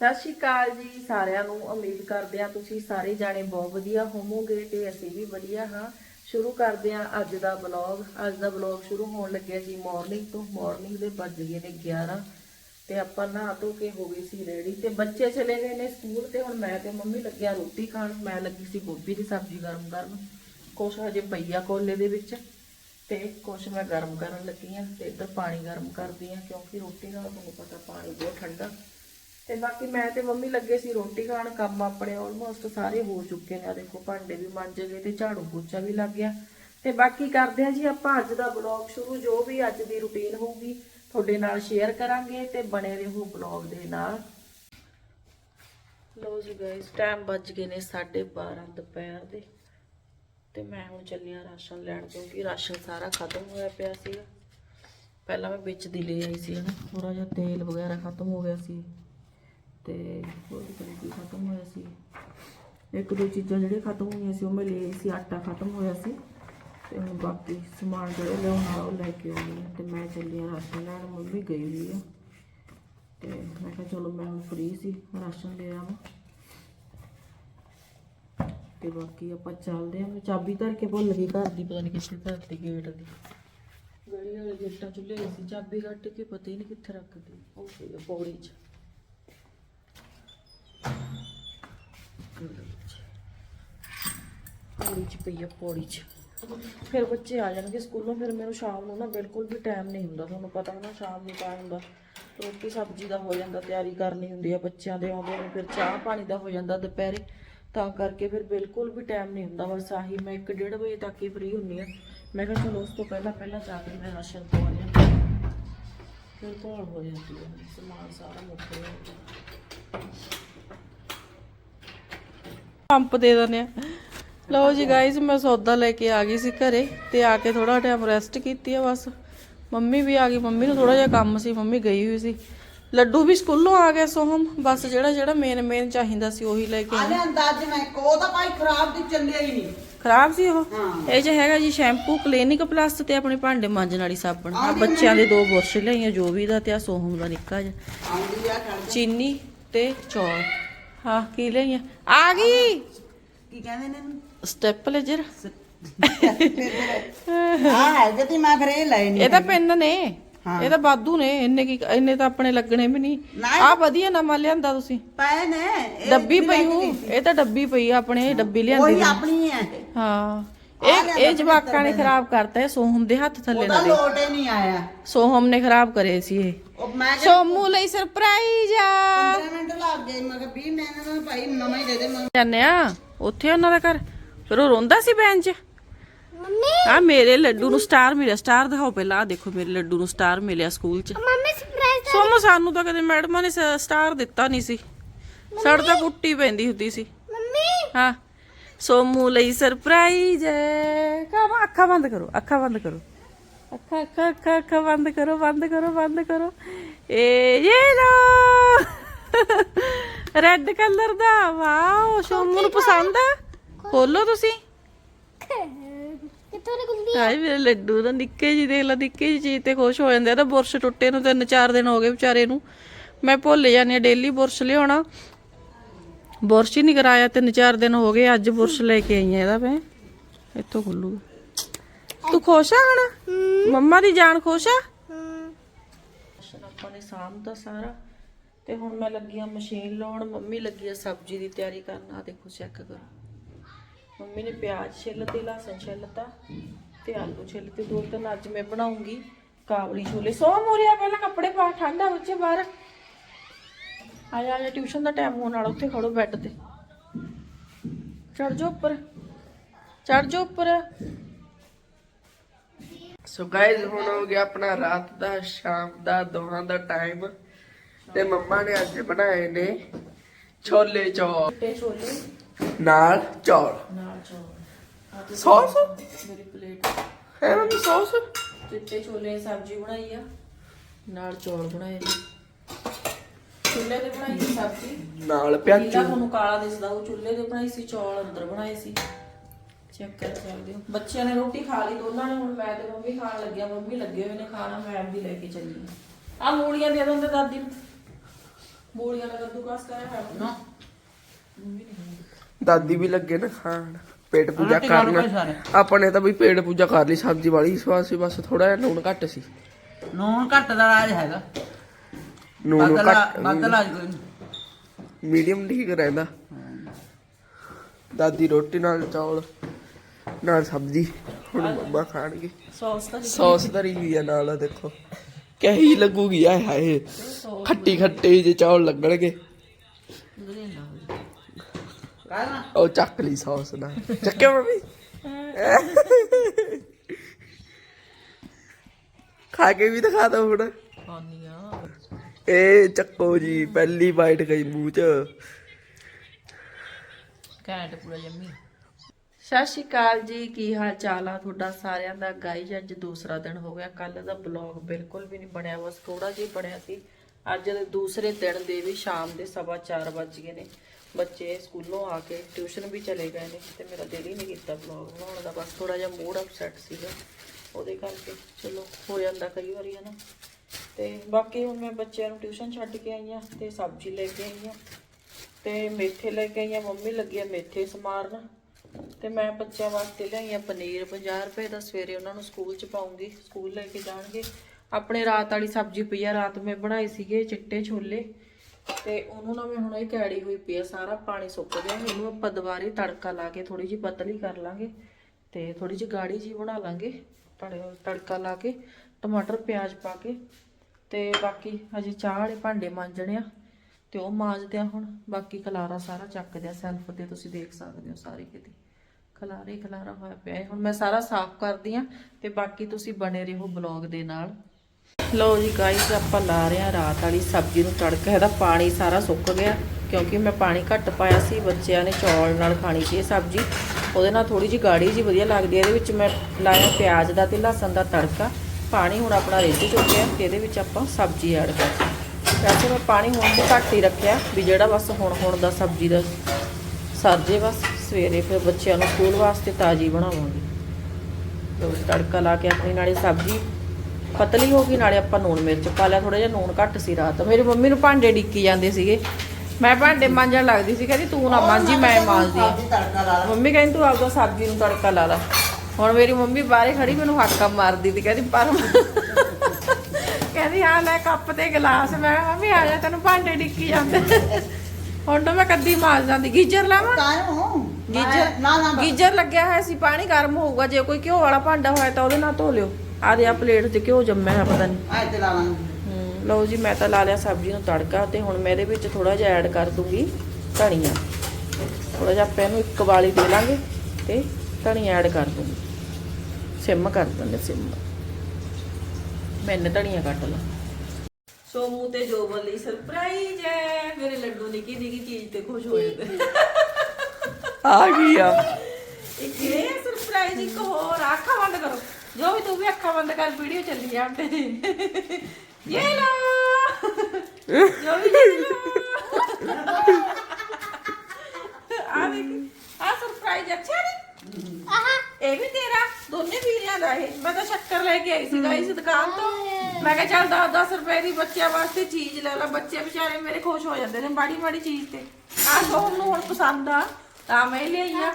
ਸਤਿ ਸ਼੍ਰੀ ਅਕਾਲ ਜੀ ਸਾਰਿਆਂ ਨੂੰ। ਉਮੀਦ ਕਰਦੇ ਹਾਂ ਤੁਸੀਂ ਸਾਰੇ ਜਾਣੇ ਬਹੁਤ ਵਧੀਆ ਹੋਵੋਗੇ ਤੇ ਅਸੀਂ ਵੀ ਵਧੀਆ ਹਾਂ। ਸ਼ੁਰੂ ਕਰਦੇ ਹਾਂ ਅੱਜ ਦਾ ਬਲੌਗ ਅੱਜ ਦਾ ਬਲੌਗ ਸ਼ੁਰੂ ਹੋਣ ਲੱਗਿਆ ਜੀ ਮਾਰਨਿੰਗ ਤੋਂ। ਮਾਰਨਿੰਗ ਦੇ ਵੱਜ ਗਏ ਨੇ 11 ਤੇ ਆਪਾਂ ਨਹਾ ਧੋ ਕੇ ਹੋ ਗਏ ਸੀ ਰੈਡੀ ਤੇ ਬੱਚੇ ਚਲੇ ਗਏ ਨੇ ਸਕੂਲ ਤੇ। ਹੁਣ ਮੈਂ ਤੇ ਮੰਮੀ ਲੱਗਿਆ ਰੋਟੀ ਖਾਣ। ਮੈਂ ਲੱਗੀ ਸੀ ਗੋਭੀ ਦੀ ਸਬਜ਼ੀ ਗਰਮ ਕਰਨ। ਕੁਛ ਹਜੇ ਪਈਆ ਕੋਲੇ ਦੇ ਵਿੱਚ ਤੇ ਕੁਛ ਮੈਂ ਗਰਮ ਕਰਨ ਲੱਗੀ ਆ ਤੇ ਇੱਧਰ ਪਾਣੀ ਗਰਮ ਕਰਦੀ ਆ ਕਿਉਂਕਿ ਰੋਟੀ ਨਾਲ ਤੁਹਾਨੂੰ ਪਤਾ ਪਾਣੀ ਬਹੁਤ ਠੰਡਾ। ਤੇ ਬਾਕੀ ਮੈਂ ਤੇ ਮੰਮੀ ਲੱਗੇ ਸੀ ਰੋਟੀ ਖਾਣ, ਕੰਮ ਆਪਣੇ ਆਲਮੋਸਟ ਸਾਰੇ ਹੋ ਚੁੱਕੇ ਨੇ। ਆ ਦੇਖੋ, ਭਾਂਡੇ ਵੀ ਮਾਂਜੇ ਗਏ ਤੇ ਝਾੜੂ ਪੋਚਾ ਵੀ ਲੱਗ ਗਿਆ। ਤੇ ਬਾਕੀ ਕਰਦੇ ਆ ਜੀ ਆਪਾਂ ਅੱਜ ਦਾ ਬਲੌਗ ਸ਼ੁਰੂ। ਜੋ ਵੀ ਅੱਜ ਦੀ ਰੁਟੀਨ ਹੋਊਗੀ, ਤੁਹਾਡੇ ਨਾਲ ਸ਼ੇਅਰ ਕਰਾਂਗੇ ਤੇ ਬਣੇ ਰਹੋ ਬਲੌਗ ਦੇ ਨਾਲ। ਲੋ ਜੀ ਗਾਇਸ ਟਾਈਮ ਵੱਜ ਗਏ ਨੇ 12:30 ਦੁਪਹਿਰ ਦੇ। ਤੇ ਮੈਂ ਹੁਣ ਚੱਲੀ ਆ ਰਾਸ਼ਨ ਲੈਣ ਕਿਉਂਕਿ ਰਾਸ਼ਨ ਸਾਰਾ ਖਤਮ ਹੋਇਆ ਪਿਆ ਸੀਗਾ। ਪਹਿਲਾਂ ਮੈਂ ਵਿੱਚ ਦੀ ਲੈ ਆਈ ਸੀ, ਹਨਾ। ਥੋੜਾ ਜਿਹਾ ਤੇਲ ਵਗੈਰਾ ਖਤਮ ਹੋ ਗਿਆ ਸੀ। ਤੇ ਹੋਰ ਵੀ ਖਤਮ ਹੋਇਆ ਸੀ। ਇੱਕ ਦੋ ਚੀਜ਼ਾਂ ਜਿਹੜੀਆਂ ਖਤਮ ਹੋਈਆਂ ਸੀ, ਉਹ ਮੈਂ ਲੈ ਸੀ, ਆਟਾ ਖਤਮ ਹੋਇਆ ਸੀ। ਤੇ ਹੁਣ ਬਾਕੀ ਸਮਾਨ ਜਿਹੜਾ ਲਿਆਉਣਾ, ਉਹ ਲੈ ਕੇ ਆਉਣੀ ਆ। ਤੇ ਮੈਂ ਚੱਲੀ ਆ ਰਾਸ਼ਨ ਲੈਣ, ਮੰਮੀ ਗਈ ਹੋਈ ਆ। ਤੇ ਮੈਂ ਕਿਹਾ ਚਲੋ ਮੈਂ ਹੁਣ ਫ੍ਰੀ ਸੀ, ਰਾਸ਼ਨ ਲੈ ਆਵਾਂ। ਤੇ ਬਾਕੀ ਆਪਾਂ ਚੱਲਦੇ ਆਂ। ਮੈਂ ਚਾਬੀ ਧਰ ਕੇ ਭੁੱਲ ਗਈ ਘਰ ਦੀ, ਪਤਾ ਨਹੀਂ ਕਿੱਥੇ ਧਰਤੀ, ਗੇਟ ਦੀ। ਗਲੀ ਵਾਲੇ ਗੇਟਾਂ ਚੁੱਲੇ ਸੀ, ਚਾਬੀ ਕੱਟ ਕੇ ਪਤਾ ਹੀ ਨਹੀਂ ਕਿੱਥੇ ਰੱਖਦੀ ਉਹ ਪੌੜੀ 'ਚ। ਪੌੜੀ 'ਚ ਪਈ ਆ, ਪੌੜੀ 'ਚ। ਫਿਰ ਬੱਚੇ ਆ ਜਾਣਗੇ ਸਕੂਲੋਂ, ਫਿਰ ਮੈਨੂੰ ਸ਼ਾਮ ਨੂੰ ਨਾ ਬਿਲਕੁਲ ਵੀ ਟਾਈਮ ਨਹੀਂ ਹੁੰਦਾ, ਤੁਹਾਨੂੰ ਪਤਾ ਨਾ ਸ਼ਾਮ ਨੂੰ ਟਾਈਮ ਹੁੰਦਾ। ਰੋਟੀ ਸਬਜ਼ੀ ਦਾ ਹੋ ਜਾਂਦਾ, ਤਿਆਰੀ ਕਰਨੀ ਹੁੰਦੀ ਆ ਬੱਚਿਆਂ ਦੇ, ਆਉਂਦੇ ਨੂੰ ਫਿਰ ਚਾਹ ਪਾਣੀ ਦਾ ਹੋ ਜਾਂਦਾ ਦੁਪਹਿਰੇ। ਤਾਂ ਕਰਕੇ ਫਿਰ ਬਿਲਕੁਲ ਵੀ ਟਾਈਮ ਨਹੀਂ ਹੁੰਦਾ, ਬਸ ਆਹੀ ਮੈਂ 1:30 ਵਜੇ ਤੱਕ ਹੀ ਫ੍ਰੀ ਹੁੰਨੀ ਆ। ਮੈਂ ਕਿਹਾ ਚਲੋ ਉਸ ਤੋਂ ਪਹਿਲਾਂ ਪਹਿਲਾਂ ਜਾ ਕੇ ਮੈਂ ਰਾਸ਼ਨ ਪਵਾ ਲਿਆ ਫਿਰ ਕੋਲ ਹੋ ਜਾਂਦੀ ਹੈ ਸਮਾਨ ਸਾਰਾ ਮੁੱਕ ਜਾਂਦਾ। ਪੰਪ ਦੇ ਦਿੰਦੇ ਆ। ਲਓ ਜੀ ਗਾਇਸ ਮੈਂ ਸੌਦਾ ਲੈ ਕੇ ਆ ਗਈ ਸੀ ਘਰੇ ਤੇ ਆ ਕੇ ਥੋੜਾ ਟਾਈਮ ਰੈਸਟ ਕੀਤੀ ਆ ਬਸ। ਮੰਮੀ ਵੀ ਆ ਗਈ ਮੰਮੀ ਨੂੰ ਥੋੜਾ ਜਿਹਾ ਕੰਮ ਸੀ ਮੰਮੀ ਗਈ ਹੋਈ ਸੀ। ਲੱਡੂ ਵੀ ਸਕੂਲੋਂ ਆ ਗਿਆ ਸੋਹਮ ਬਸ ਜਿਹੜਾ ਜਿਹੜਾ ਮੇਨ ਮੇਨ ਚਾਹੀਦਾ ਸੀ ਉਹੀ ਲੈ ਕੇ ਆ ਲੈ ਅੰਦਾਜ਼ ਮੈਂ ਕੋ ਤਾਂ ਭਾਈ ਖਰਾਬ ਦੀ ਚੱਲਿਆ ਹੀ ਨਹੀਂ। ਖਰਾਬ ਸੀ ਉਹ? ਇਹ ਚ ਹੈਗਾ ਜੀ ਸ਼ੈਂਪੂ ਕਲੀਨਿਕ ਪਲੱਸ ਤੇ ਆਪਣੇ ਭਾਂਡੇ ਮਾਂਜਣ ਵਾਲੀ ਸਾਬਣ। ਆ ਬੱਚਿਆਂ ਦੇ ਦੋ ਬੁਰਸ਼ ਲਈਆਂ ਜੋ ਵੀ ਦਾ ਤੇ ਆ ਸੋਹਮ ਦਾ ਨਿੱਕਾ ਜਿਹਾ। ਚੀਨੀ ਤੇ ਚੌਲ। ਹਾਂ ਕੀ ਲਈਆਂ ਆ? ਗਈ? ਕੀ ਕਹਿੰਦੇ ਨੇ ਇਹਨੂੰ? ਸਟੈਪਲੇਜਰ ਹਾਂ ਹੈ ਜਦੀ ਮੈਂ ਫਿਰ ਇਹ ਲੈ ਨਹੀਂ ਇਹ ਤਾਂ ਪੈਨ ਨੇ। ਹਾਂ। ਇਹ ਤਾਂ ਬਾਦੂ ਨੇ। ਇੰਨੇ ਕੀ ਇੰਨੇ ਤਾਂ ਆਪਣੇ ਲੱਗਣੇ ਵੀ ਨਹੀਂ। ਨਹੀਂ। ਆ ਵਧੀਆ ਨਵਾਂ ਲਿਆਂਦਾ ਤੁਸੀਂ। ਪਏ ਨੇ ਇਹ ਡੱਬੀ ਪਈ ਲੈ ਕੇ ਹੂੰ ਗਈ। ਇਹ ਤਾਂ ਡੱਬੀ ਪਈ ਆ ਆਪਣੇ ਡੱਬੀ ਲਿਆਂਦੀ ਉਹੀ ਨੇ। ਆਪਣੀ ਹੈ। ਇਹ। ਹਾਂ ਇਹ ਇਹ ਜਵਾਕਾਂ ਨੇ ਖਰਾਬ ਕਰਤਾ ਇਹ ਸੋਹਮ ਦੇ ਹੱਥ ਥੱਲੇ ਉਹਦਾ ਨਾ ਦੇ ਲੋਟ ਹੀ ਨਹੀਂ ਆਇਆ। ਸੋਹਮ ਨੇ ਖਰਾਬ ਕਰੇ ਸੀ ਇਹ। ਉਹ ਮੈਂ ਕਿਹਾ ਸੋਮੂ ਲਈ ਸਰਪ੍ਰਾਈਜ਼ ਆ। 15 ਮਿੰਟ ਲੱਗ ਗਏ ਮੈਂ ਕਿਹਾ 20 ਮਿੰਟ ਨਾਲ ਭਾਈ ਨਵਾਂ ਹੀ ਦੇ ਦੇ ਮੈਂ ਜਾਂਦੇ ਆ ਉੱਥੇ ਉਹਨਾਂ ਦਾ ਘਰ। ਫਿਰ ਉਹ ਰੋਂਦਾ ਸੀ ਬੈਂਚ 'ਚ? ਮੰਮੀ। ਆ ਮੇਰੇ ਲੱਡੂ ਨੂੰ ਸਟਾਰ ਮਿਲਿਆ ਸਟਾਰ ਦਿਖਾਓ ਪਹਿਲਾਂ ਆ ਦੇਖੋ ਮੇਰੇ ਲੱਡੂ ਨੂੰ ਸਟਾਰ ਮਿਲਿਆ ਸਕੂਲ 'ਚ। ਮੰਮੀ ਸਰਪ੍ਰਾਈਜ਼ ਸੋਮੋ ਸਾਨੂੰ ਤਾਂ ਕਦੇ ਮੈਡਮਾਂ ਨੇ ਸ- ਸਟਾਰ ਦਿੱਤਾ ਨਹੀਂ ਸੀ। ਸਾਡਾ ਤਾਂ ਕੁੱਟੀ ਪੈਂਦੀ ਹੁੰਦੀ ਸੀ। ਮੰਮੀ। ਹਾਂ। ਸੋਮੂ ਲਈ ਸਰਪ੍ਰਾਈਜ਼ ਹੈ ਕਮ ਅੱਖਾਂ ਬੰਦ ਕਰੋ ਅੱਖਾਂ ਬੰਦ ਕਰੋ। ਅੱਖਾਂ ਅੱਖਾਂ ਅੱਖਾਂ ਅੱਖਾਂ ਬੰਦ ਕਰੋ ਬੰਦ ਕਰੋ ਬੰਦ ਕਰੋ। ਏ ਇਹ ਲੋ ਰੈੱਡ ਕਲਰ ਦਾ। ਵਾਓ ਸੋਮੂ ਨੂੰ ਪਸੰਦ? ਆ ਖੋਲੋ ਤੁਸੀਂ। ਕਿੱਥੋਂ ਨਿਕਲਦੀ ਹਾਏ ਮੇਰੇ ਲੱਡੂ ਦਾ ਨਿੱਕੇ ਜੀ ਦੇਖ ਲਾ ਨਿੱਕੇ ਜੀ ਚੀਜ਼ ਤੇ ਖੁਸ਼ ਹੋ ਜਾਂਦੇ ਆ। ਤਾਂ ਬੁਰਸ਼ ਟੁੱਟੇ ਨੂੰ ਤਿੰਨ ਚਾਰ ਦਿਨ ਹੋ ਗਏ ਵਿਚਾਰੇ ਨੂੰ। ਮੈਂ ਭੁੱਲ ਜਾਂਦੀ ਆ ਡੇਲੀ ਬੁਰਸ਼ ਲਿਆਉਣਾ। ਬੁਰਸ਼ ਹੀ ਨਹੀਂ ਕਰਾਇਆ ਤਿੰਨ ਚਾਰ ਦਿਨ ਹੋ ਗਏ ਅੱਜ ਬੁਰਸ਼ ਲੈ ਕੇ ਆਈ ਆ ਇਹਦਾ ਮੈਂ। ਇੱਥੋਂ ਖੁੱਲੂਗਾ। ਤੂੰ ਖੁਸ਼ ਆ ਹੁਣ? ਮੰਮਾ ਦੀ ਜਾਨ ਖੁਸ਼ ਆ? ਆਪਾਂ ਨੇ ਸ਼ਾਮ ਦਾ ਸਾਰਾ। ਤੇ ਹੁਣ ਮੈਂ ਲੱਗੀ ਆ ਮਸ਼ੀਨ ਲਾਉਣ ਮੰਮੀ ਲੱਗੀ ਆ ਸਬਜ਼ੀ ਦੀ ਤਿਆਰੀ ਕਰਨ। ਆ ਦੇਖੋ ਚੈੱਕ ਕਰੋ। ਮੰਮੀ ਨੇ ਪਿਆਜ਼ ਛਿੱਲ ਤੇ ਲਸਣ ਛਿੱਲਤਾ ਤੇ ਆਲੂ ਛਿੱਲ ਤੇ ਦੋ ਤਿੰਨ ਅੱਜ ਮੈਂ ਬਣਾਉਂਗੀ। ਕਾਬਲੀ ਛੋਲੇ। ਸੋ ਮੋਰਿਆ ਪਹਿਲਾਂ ਕੱਪੜੇ ਪਾ ਠੰਡਾ ਬੱਚੇ ਬਾਹਰ। ਆ ਜਾ ਆ ਜਾ ਟਿਊਸ਼ਨ ਦਾ ਟਾਈਮ ਹੋਣ ਵਾਲਾ ਉੱਥੇ ਖੜੋ ਬੈੱਡ ਤੇ। ਚੜ ਜਾ ਉੱਪਰ। ਚੜ ਜਾ ਉੱਪਰ। ਸੋ ਗਾਇਜ਼ ਹੁਣ ਹੋ ਗਿਆ ਆਪਣਾ ਰਾਤ ਦਾ ਸ਼ਾਮ ਦਾ ਦੋਹਾਂ ਦਾ ਟਾਈਮ ਤੇ ਮੰਮਾ ਨੇ ਅੱਜ ਬਣਾਏ ਨੇ ਛੋਲੇ ਚੌਲ। ਚਿੱਟੇ ਛੋਲੇ। ਨਾਲ ਚੌਲ। ਨਾਲ ਚੌਲ। ਸੌਸ ਮੇਰੀ ਪਲੇਟ ਹੈ ਮੰਮੀ ਸੌਸ ਚਿੱਟੇ ਛੋਲੇ ਸਬਜ਼ੀ ਬਣਾਈ ਆ। ਨਾਲ ਚੌਲ ਬਣਾਏ ਨੇ। ਚੁੱਲ੍ਹੇ ਤੇ ਬਣਾਈ ਸੀ ਸਬਜ਼ੀ। ਨਾਲ ਪਿਆਜ਼ੂ ਤੁਹਾਨੂੰ ਕਾਲਾ ਦਿਸਦਾ ਉਹ ਚੁੱਲ੍ਹੇ ਤੇ ਬਣਾਈ ਸੀ ਚੌਲ ਅੰਦਰ ਬਣਾਏ ਸੀ। ਚੈੱਕ ਕਰ ਸਕਦੇ ਹੋ। ਬੱਚਿਆਂ ਨੇ ਰੋਟੀ ਖਾ ਲਈ ਦੋਨਾਂ ਨੇ ਹੁਣ ਮੈਂ ਤੇ ਮੰਮੀ ਖਾਣ ਲੱਗਿਆ ਮੰਮੀ ਲੱਗੇ ਹੋਏ ਨੇ ਖਾਣਾ ਮੈਂ ਵੀ ਲੈ ਕੇ ਚੱਲੀ ਆ ਮੂਲੀਆਂ ਦੇ ਦਿੰਦੇ ਦਾਦੀ ਨੂੰ। ਮੂਲੀਆਂ ਦਾ ਕੱਦੂਕਸ ਕਰਿਆ ਹੋਇਆ ਨਾ? ਦਾਦੀ ਵੀ ਲੱਗੇ ਨਾ ਖਾਣ। ਪੇਟ ਪੂਜਾ ਕਰਨਾ। ਆਪਣੇ ਤਾਂ ਵੀ ਪੇਟ ਪੂਜਾ ਕਰ ਲਈ ਸਬਜ਼ੀ ਵਾਲੀ ਸਵਾਦ ਸੀ ਬਸ ਥੋੜਾ ਜਿਹਾ ਲੂਣ ਘੱਟ ਸੀ। ਨੂਣ ਘੱਟ ਦਾ ਰਾਜ ਹੈਗਾ। ਲੂਣ ਘੱਟ ਬਦਲਾ। ਮੀਡੀਅਮ ਠੀਕ ਰਹਿੰਦਾ। ਦਾਦੀ ਰੋਟੀ ਨਾਲ ਚੌਲ। ਨਾਲ ਸਬਜ਼ੀ ਹੁਣ ਮੰਮਾ ਖਾਣਗੇ। ਸੌਸ ਤਾਂ ਸੌਸ ਧਰੀ ਵੀ ਆ ਨਾਲ ਆ ਦੇਖੋ। ਕਹੀ ਲੱਗੂਗੀ ਆਏ ਹਾਏ। ਖੱਟੀ ਖੱਟੀ ਜੇ ਚੌਲ ਲੱਗਣਗੇ। ਕਾਹ ਨਾ ਉਹ ਚੱਕ ਲਈ ਸੌਸ ਨਾਲ। ਚੱਕਿਆ ਮੰਮੀ। ਖਾ ਕੇ ਵੀ ਦਿਖਾ ਦੋ ਹੁਣ। ਇਹ ਚੱਕੋ ਜੀ ਪਹਿਲੀ ਬਾਈਟ ਗਈ ਮੂੰਹ ਚ। ਘੈਂਟ ਪੂਰਾ ਜੰਮੀ। ਸਤਿ ਸ਼੍ਰੀ ਅਕਾਲ ਜੀ, ਕੀ ਹਾਲ ਚਾਲ ਆ ਤੁਹਾਡਾ ਸਾਰਿਆਂ ਦਾ? ਗਾਈਜ਼ ਅੱਜ ਦੂਸਰਾ ਦਿਨ ਹੋ ਗਿਆ। ਕੱਲ ਦਾ ਬਲੌਗ ਬਿਲਕੁਲ ਵੀ ਨਹੀਂ ਬਣਿਆ, ਬਸ ਥੋੜਾ ਜਿਹਾ ਬਣਿਆ ਸੀ। ਅੱਜ ਦੇ ਦੂਸਰੇ ਦਿਨ ਦੇ ਵੀ ਸ਼ਾਮ ਦੇ ਸਵਾ ਚਾਰ ਵੱਜ ਗਏ ਨੇ। ਬੱਚੇ ਸਕੂਲੋਂ ਆ ਕੇ ਟਿਊਸ਼ਨ ਵੀ ਚਲੇ ਗਏ ਨੇ ਤੇ ਮੇਰਾ ਦਿਲ ਹੀ ਨਹੀਂ ਕੀਤਾ ਬਲੌਗ ਬਣਾਉਣ ਦਾ। ਬਸ ਥੋੜਾ ਜਿਹਾ ਮੂਡ ਅਪਸੈਟ ਸੀਗਾ। ਉਹਦੇ ਕਰਕੇ ਚਲੋ ਹੋ ਜਾਂਦਾ ਕਈ ਵਾਰੀ, ਹੈ ਨਾ। ਤੇ ਬਾਕੀ ਹੁਣ ਮੈਂ ਬੱਚਿਆਂ ਨੂੰ ਟਿਊਸ਼ਨ ਛੱਡ ਕੇ ਆਈ ਆ ਤੇ ਸਬਜ਼ੀ ਲੈ ਕੇ ਆਈ ਆ ਤੇ ਮੇਥੇ ਲੈ ਕੇ ਆਈ ਆਈਆਂ ਮੰਮੀ ਲੱਗੀ ਆ ਮੇਥੇ ਸਮਾਰਨ। ਤੇ ਮੈਂ ਬੱਚਿਆਂ ਵਾਸਤੇ ਲਿਆਈ ਆ ਪਨੀਰ 50 ਰੁਪਏ ਦਾ ਸਵੇਰੇ ਉਹਨਾਂ ਨੂੰ ਸਕੂਲ ਚ ਪਾਉਂਗੀ, ਸਕੂਲ ਲੈ ਕੇ ਜਾਣਗੇ। ਆਪਣੇ ਰਾਤ ਵਾਲੀ ਸਬਜ਼ੀ ਪਈ ਆ, ਰਾਤ ਮੈਂ ਬਣਾਏ ਸੀਗੇ ਚਿੱਟੇ ਛੋਲੇ ਤੇ ਉਹਨੂੰ ਨਾ ਮੈਂ ਹੁਣ ਇਹ ਕੈੜੀ ਹੋਈ ਪਈ ਆ, ਸਾਰਾ ਪਾਣੀ ਸੁੱਕ ਗਿਆ, ਇਹਨੂੰ ਆਪਾਂ ਦੁਬਾਰੇ ਤੜਕਾ ਲਾ ਕੇ ਥੋੜੀ ਜਿਹੀ ਪਤਲੀ ਕਰ ਲਾਂਗੇ ਤੇ ਥੋੜੀ ਜਿਹੀ ਗਾੜੀ ਜੀ ਬਣਾ ਲਾਂਗੇ, ਤੜ- ਤੜਕਾ ਲਾ ਕੇ, ਟਮਾਟਰ, ਪਿਆਜ਼ ਪਾ ਕੇ ਤੇ ਬਾਕੀ ਹਜੇ ਚਾਹ ਵਾਲੇ ਭਾਂਡੇ ਮਾਂਜਣੇ ਆ। ਤੇ ਉਹ ਮਾਂਜਦੇ ਆ ਹੁਣ, ਬਾਕੀ ਖਲਾਰਾ ਸਾਰਾ ਚੱਕਦੇ ਸੈਲਫ ਤੇ ਤੁਸੀਂ ਦੇਖ ਸਕਦੇ ਹੋ ਸਾਰੀ ਕਿਤੇ। ਖਲਾਰੇ ਖਲਾਰਾ ਹੋਇਆ ਪਿਆ ਹੈ। ਹੁਣ ਮੈਂ ਸਾਰਾ ਸਾਫ਼ ਕਰਦੀ ਆ ਤੇ ਬਾਕੀ ਤੁਸੀਂ ਬਣੇ ਰਹੋ ਬਲੌਗ ਦੇ ਨਾਲ। ਲਓ ਜੀ ਗਾਈਸ ਆਪਾਂ ਲਾ ਰਹੇ ਆ ਰਾਤ ਵਾਲੀ ਸਬਜ਼ੀ ਨੂੰ ਤੜਕਾ, ਇਹਦਾ ਪਾਣੀ ਸਾਰਾ ਸੁੱਕ ਗਿਆ, ਕਿਉਂਕਿ ਮੈਂ ਪਾਣੀ ਘੱਟ ਪਾਇਆ ਸੀ, ਬੱਚਿਆਂ ਨੇ ਚੌਲ ਨਾਲ ਖਾਣੀ ਸੀ ਇਹ ਸਬਜ਼ੀ। ਉਹਦੇ ਨਾਲ ਥੋੜੀ ਜਿਹੀ ਗਾੜੀ ਜੀ ਵਧੀਆ ਲੱਗਦੀ ਹੈ, ਇਹਦੇ ਵਿੱਚ ਮੈਂ ਲਾਇਆ ਪਿਆਜ਼ ਦਾ ਤੇ ਲਸਣ ਦਾ ਤੜਕਾ। ਪਾਣੀ ਹੁਣ ਆਪਣਾ ਰਿੱਝ ਚੁੱਕਿਆ, ਤੇ ਇਹਦੇ ਵਿੱਚ ਆਪਾਂ ਸਬਜ਼ੀ ਐਡ ਕਰਦੇ ਵੈਸੇ ਮੈਂ ਪਾਣੀ ਹੁਣ ਤੇ ਘੱਟ ਹੀ ਰੱਖਿਆ ਵੀ ਜਿਹੜਾ ਬਸ ਹੁਣ ਹੁਣ ਦਾ ਸਬਜ਼ੀ ਦਾ ਸਰ ਬਸ ਸਵੇਰੇ ਫਿਰ ਬੱਚਿਆਂ ਨੂੰ ਸਕੂਲ ਵਾਸਤੇ ਤਾਜ਼ੀ ਬਣਾਵਾਂਗੇ। ਲਓ ਤੜਕਾ ਲਾ ਕੇ ਆਪਣੀ ਨਾਲੇ ਸਬਜ਼ੀ ਪਤਲੀ ਹੋ ਗਈ, ਨਾਲੇ ਆਪਾਂ ਨੂਣ ਮਿਰਚ ਪਾ ਲਿਆ ਥੋੜਾ ਜਿਹਾ ਨੂਣ ਘੱਟ ਸੀ ਰਾਤ। ਮੇਰੀ ਮੰਮੀ ਨੂੰ ਭਾਂਡੇ ਡਿੱਕੀ ਜਾਂਦੇ ਸੀਗੇ। ਮੈਂ ਭਾਂਡੇ ਮਾਂਜਣ ਲੱਗਦੀ ਸੀ, ਕਹਿੰਦੀ ਤੂੰ ਨਾ ਮਾਂਜੀ, ਮੈਂ ਮਾਂਜਦੀ ਮੰਮੀ ਕਹਿੰਦੀ ਤੂੰ ਆਪਦਾ ਸਬਜ਼ੀ ਨੂੰ ਤੜਕਾ ਲਾ ਲਾ। ਹੁਣ ਮੇਰੀ ਮੰਮੀ ਬਾਹਰੇ ਖੜੀ, ਮੈਨੂੰ ਹਾਕਾ ਮਾਰਦੀ ਤੇ ਕਹਿੰਦੀ ਪਰ ਕਹਿੰਦੀ ਆ ਲੈ ਕੱਪ ਤੇ ਗਲਾਸ ਮੈਂ ਕਿਹਾ, ਮੰਮੀ ਆ ਜਾ ਤੈਨੂੰ ਭਾਂਡੇ ਡਿੱਕੀ ਜਾਂਦੇ ਹੁਣ ਤਾਂ ਮੈਂ ਕੱਦੀ ਮਾਰ ਜਾਂਦੀ। ਗੀਜਰ ਲਾਵਾਂ? ਕਾਹਨੂੰ ਗੀਜਰ ਨਾ ਨਾ। ਗੀਜਰ ਲੱਗਿਆ ਹੋਇਆ ਸੀ ਪਾਣੀ ਗਰਮ ਹੋਊਗਾ ਜੇ ਕੋਈ ਘਿਓ ਵਾਲਾ ਭਾਂਡਾ ਹੋਇਆ ਤਾਂ ਉਹਦੇ ਨਾਲ ਧੋ ਲਿਓ। ਆ ਦੇ ਆ ਪਲੇਟ 'ਚ ਘਿਓ ਜੰਮਿਆ ਹੈ ਪਤਾ ਨਹੀਂ। ਆਏ ਤੇ ਲਾਵਾਂਗੇ ਹਮ, ਲਓ ਜੀ ਮੈਂ ਤਾਂ ਲਾ ਲਿਆ ਸਬਜ਼ੀ ਨੂੰ ਤੜਕਾ ਤੇ ਹੁਣ ਮੈਂ ਇਹਦੇ ਵਿੱਚ ਥੋੜਾ ਜਿਹਾ ਐਡ ਕਰ ਦੂੰਗੀ ਧਨੀਆ। ਥੋੜਾ ਜਿਹਾ ਆਪਾਂ ਇਹਨੂੰ ਇੱਕ ਵਾਲੀ ਦੇ ਲਾਂਗੇ ਤੇ ਧਨੀਆ ਐਡ ਕਰ ਦੂੰਗੀ। ਸਿਮ ਕਰ ਦਿੰਦੇ ਸਿਮ। ਮੈਨੇ ਧਨੀਆ ਕੱਟ ਲਾ ਸੋ ਮੂੰਹ ਤੇ ਜੋ ਬਲੀ ਸਰਪ੍ਰਾਈਜ਼ ਹੈ। ਮੇਰੇ ਲੱਡੂ ਨਿੱਕੀ ਨਿੱਕੀ ਚੀਜ਼ ਤੇ ਖੁਸ਼ ਹੋ ਜਾਂਦੇ ਆ ਗਿਆ ਇੱਕ ਇਹ ਸਰਪ੍ਰਾਈਜ਼ ਇੱਕ ਹੋਰ ਅੱਖਾਂ ਬੰਦ ਕਰੋ। ਜੋ ਵੀ ਤੂੰ ਵੀ ਅੱਖਾਂ ਬੰਦ ਕਰ ਵੀਡੀਓ ਚੱਲੀ ਜਾਂਦੇ ਇਹ ਲੋ। ਜੋ ਵੀ ਇਹ ਲੋ। ਆ ਦੇਖ ਆ ਸਰਪ੍ਰਾਈਜ਼ ਅੱਛਾ ਨਹੀਂ ਇਹ ਵੀ ਤੇਰਾ ਦੋਨੇ ਵੀਰਿਆਂ ਦਾ ਇਹ। ਮੈਂ ਤਾਂ ਸ਼ੱਕਰ ਲੈ ਕੇ ਆਈ ਸੀ ਗਾਈਸ ਦੁਕਾਨ ਤੋਂ। ਮੈਂ ਕਿਹਾ ਚੱਲ 10 10 ਰੁਪਏ ਦੀ ਬੱਚਿਆਂ ਵਾਸਤੇ ਚੀਜ਼ ਲੈ ਲਾ। ਬੱਚੇ ਵਿਚਾਰੇ ਮੇਰੇ ਖੁਸ਼ ਹੋ ਜਾਂਦੇ ਨੇ ਮਾੜੀ ਮਾੜੀ ਚੀਜ਼ ਤੇ। ਆ ਸੋਹਣ ਨੂੰ ਹੁਣ ਪਸੰਦ ਆ। ਤਾਂ ਮੈਂ ਲਈ ਆ।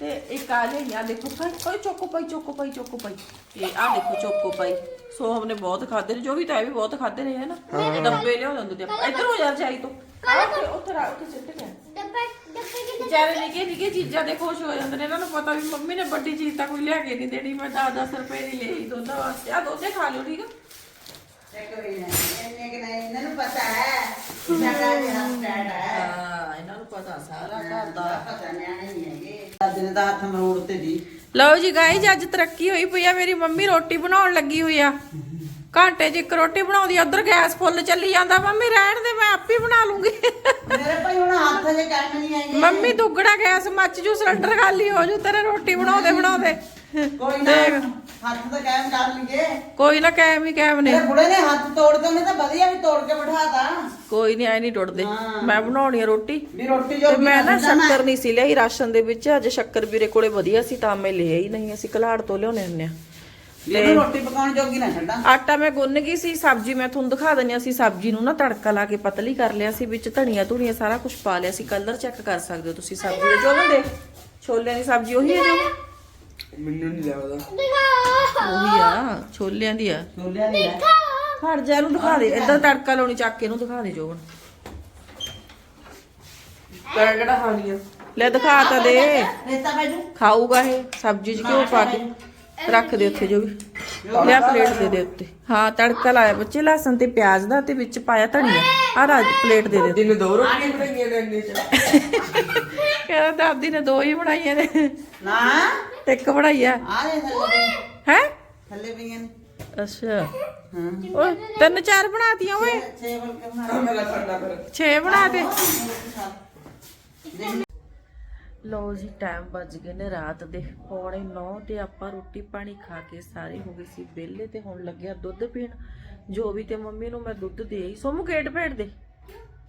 ਤੇ ਇੱਕ ਆ ਲਈ ਆ। ਦੇਖੋ ਭਾਈ ਕੋਈ Choco Pie Choco Pie Choco Pie ਇਹ ਆ ਦੇਖੋ ਚੋਕੋ ਪਾਈ ਸੋਹਮ ਨੇ ਬਹੁਤ ਖਾਦੇ ਨੇ। ਜੋ ਵੀ ਤਾਂ ਇਹ ਵੀ ਬਹੁਤ ਖਾਦੇ ਨੇ ਹੈ ਨਾ? ਡੱਬੇ ਲਿਆਉ ਜਾਂਦੇ ਤੇ ਆਪਾਂ। ਇੱਧਰ ਹੋ ਜਾ ਚਾਈ ਤੋਂ। ਉੱਥੇ ਉੱਥੇ ਸਿੱਟ ਕਿਤੇ ਵਿਚਾਰੇ ਨਿੱਕੇ ਨਿੱਕੇ ਚੀਜ਼ਾਂ ਦੇ ਖੁਸ਼ ਹੋ ਜਾਂਦੇ ਨੇ। ਇਹਨਾਂ ਨੂੰ ਪਤਾ ਵੀ ਮੰਮੀ ਨੇ ਵੱਡੀ ਚੀਜ਼ ਤਾਂ ਕੋਈ ਲਿਆ ਕੇ ਨਹੀਂ ਦੇਣੀ। ਮੈਂ 10-10 ਰੁਪਏ ਦੀ ਲਈ ਦੋਨਾਂ ਵਾਸਤੇ। ਆ ਦੋਨੇ ਖਾ ਲਿਓ ਠੀਕ ਆ? ਇੱਕ ਵੀ ਨਹੀਂ ਇੰਨੇ ਕਿ ਨਹੀਂ ਇਹਨਾਂ ਨੂੰ ਪਤਾ ਹੈ। ਸਾਡਾ ਜਿਹੜਾ ਸਟੈਂਡ ਹੈ। ਹਾਂ ਇਹਨਾਂ ਨੂੰ ਪਤਾ ਸਾਰਾ ਘਰ ਦਾ। ਪਤਾ ਨਿਆਣੇ ਨਹੀਂ ਹੈਗੇ। ਅੱਜ ਨੇ ਤਾਂ ਹੱਥ ਮਰੋੜ ਤੇ ਜੀ। ਲਓ ਜੀ ਗਾਈਜ਼ ਅੱਜ ਤਰੱਕੀ ਹੋਈ ਪਈ ਆ। ਮੇਰੀ ਮੰਮੀ ਰੋਟੀ ਬਣਾਉਣ ਲੱਗੀ ਹੋਈ ਆ। ਘੰਟੇ 'ਚ ਇੱਕ ਰੋਟੀ ਬਣਾਉਂਦੀ ਆ ਉਧਰ ਗੈਸ ਫੁੱਲ ਚੱਲੀ ਜਾਂਦਾ ਮੰਮੀ ਰਹਿਣ ਦੇ ਮੈਂ ਆਪੇ ਬਣਾ ਲੂੰਗੀ। ਮੇਰੇ ਭਾਈ ਹੁਣ ਹੱਥ ਜੇ ਕੰਮ ਨਹੀਂ ਆਏਗੇ ਮੰਮੀ ਦੁੱਗੜਾ ਗੈਸ ਮੱਚ ਜੂ ਸਿਲੰਡਰ ਖਾਲੀ ਹੋ ਜੂ ਤੇਰੇ ਰੋਟੀ ਬਣਾਉਂਦੇ ਬਣਾਉਂਦੇ। ਕੋਈ ਨਾ ਹੱਥ ਤਾਂ ਕਾਇਮ ਕਰ ਲਈਏ। ਕੋਈ ਨਾ ਕੈਮ ਹੀ ਕੈਮ ਨੇ। ਮੇਰੇ ਬੁੜੇ ਨੇ ਹੱਥ ਤੋੜ ਕੇ ਉਹਨੇ ਤਾਂ ਵਧੀਆ ਵੀ ਤੋੜ ਕੇ ਬਿਠਾਤਾ। ਕੋਈ ਨਹੀਂ ਐ ਨਹੀਂ ਟੁੱਟਦੇ। ਹਾਂ। ਮੈਂ ਬਣਾਉਣੀ ਆ ਰੋਟੀ। ਵੀ ਰੋਟੀ ਜੋ ਤੇ ਮੈਂ ਨਾ ਸ਼ੱਕਰ ਨਹੀਂ ਸੀ ਲਿਆਈ ਰਾਸ਼ਨ ਦੇ ਵਿੱਚ ਅੱਜ ਸ਼ੱਕਰ ਵੀਰੇ ਕੋਲੇ ਵਧੀਆ ਸੀ ਤਾਂ ਮੈਂ ਲੈ ਆਈ ਨਹੀਂ ਅਸੀਂ ਕਲਾੜ ਤੋਂ ਲਿਆਉਣੇ ਹੁੰਨੇ ਆ। ਇਹਨੂੰ ਰੋਟੀ ਪਕਾਉਣ ਜੋਗੀ ਨਾ ਛੱਡਾਂ। ਆਟਾ ਮੈਂ ਗੁੰਨ ਗਈ ਸੀ ਸਬਜ਼ੀ ਮੈਂ ਤੁਹਾਨੂੰ ਦਿਖਾ ਦਿੰਨੀ ਸੀ। ਸਬਜ਼ੀ ਨੂੰ ਨਾ ਤੜਕਾ ਲਾ ਕੇ ਪਤਲੀ ਕਰ ਲਿਆ ਸੀ ਵਿੱਚ ਧਨੀਆ ਧੁਨੀਆ ਸਾਰਾ ਕੁਝ ਪਾ ਲਿਆ ਸੀ। ਕਲਰ ਚੈੱਕ ਕਰ ਸਕਦੇ ਹੋ ਤੁਸੀਂ ਸਬਜ਼ੀ ਦਾ। ਜੋ ਦੇ ਛੋਲਿਆਂ ਦੀ ਸਬਜ਼ੀ ਉਹੀ ਹੈ ਜੋ। ਮੈਨੂੰ ਨਹੀਂ ਲੱਗਦਾ। ਉਹੀ ਆ ਛੋਲਿਆਂ ਦੀ ਆ। ਛੋਲਿਆਂ ਦੀ ਹੈ ਖੜ ਜਾ ਇਹਨੂੰ ਦਿਖਾ ਦੇ। ਇਦਾਂ ਤੜਕਾ ਲਾਉਣੀ ਚੱਕ ਕੇ ਇਹਨੂੰ ਦਿਖਾ ਦੇ ਜੋਬਨ ਤੈਂ ਕਿਹੜਾ ਖਾਣੀ ਆ? ਲੈ ਦਿਖਾ ਤਾਂ ਦੇ। ਰੇਤਾ ਖਾਊਗਾ ਇਹ। ਸਬਜ਼ੀ 'ਚ ਘਿਓ ਪਾ ਕੇ। ਰੱਖ ਦੇ ਉੱਥੇ ਜੋ ਵੀ। ਲਿਆ ਪਲੇਟ ਦੇ ਦੇ ਉੱਤੇ। ਹਾਂ ਤੜਕਾ ਲਾਇਆ ਬੱਚੇ ਲਸਣ ਤੇ ਪਿਆਜ਼ ਦਾ ਤੇ ਵਿੱਚ ਪਾਇਆ ਧਨੀਆ। ਆ ਰਾਜ ਪਲੇਟ ਦੇ ਦੇ ਦਿਨ ਦੋ ਰੋਟੀਆਂ ਬਣਾਈਆਂ ਨੇ ਇੰਨੇ ਚ। ਕਹਿੰਦਾ ਦਾਦੀ ਨੇ ਦੋ ਹੀ ਬਣਾਈਆਂ ਨੇ। ਨਾ। ਇੱਕ ਬਣਾਈ ਆ। ਥੱਲੇ ਹੈ? ਥੱਲੇ ਪਈਆਂ ਨੇ। ਅੱਛਾ। ਹਾਂ। ਓਏ ਤਿੰਨ ਚਾਰ ਬਣਾਤੀਆਂ ਓਏ। ਛੇ ਬਲਕੇ ਬਣਾ। ਮੇਰਾ ਖਾਣਾ ਫਿਰ। 6 ਬਣਾ ਦੇ। ਲਓ ਜੀ ਟਾਈਮ ਵੱਜ ਗਏ ਨੇ ਰਾਤ ਦੇ, ਪੌਣੇ 9 ਤੇ ਆਪਾਂ ਰੋਟੀ ਪਾਣੀ ਖਾ ਕੇ ਸਾਰੇ ਹੋ ਗਏ ਸੀ ਵਿਹਲੇ ਤੇ ਹੁਣ ਲੱਗਿਆ ਦੁੱਧ ਪੀਣ। ਜੋ ਵੀ ਤੇ ਮੰਮੀ ਨੂੰ ਮੈਂ ਦੁੱਧ ਦੇ ਆਈ, ਸੋਮੂ ਗੇਟ ਭੇਟ ਦੇ।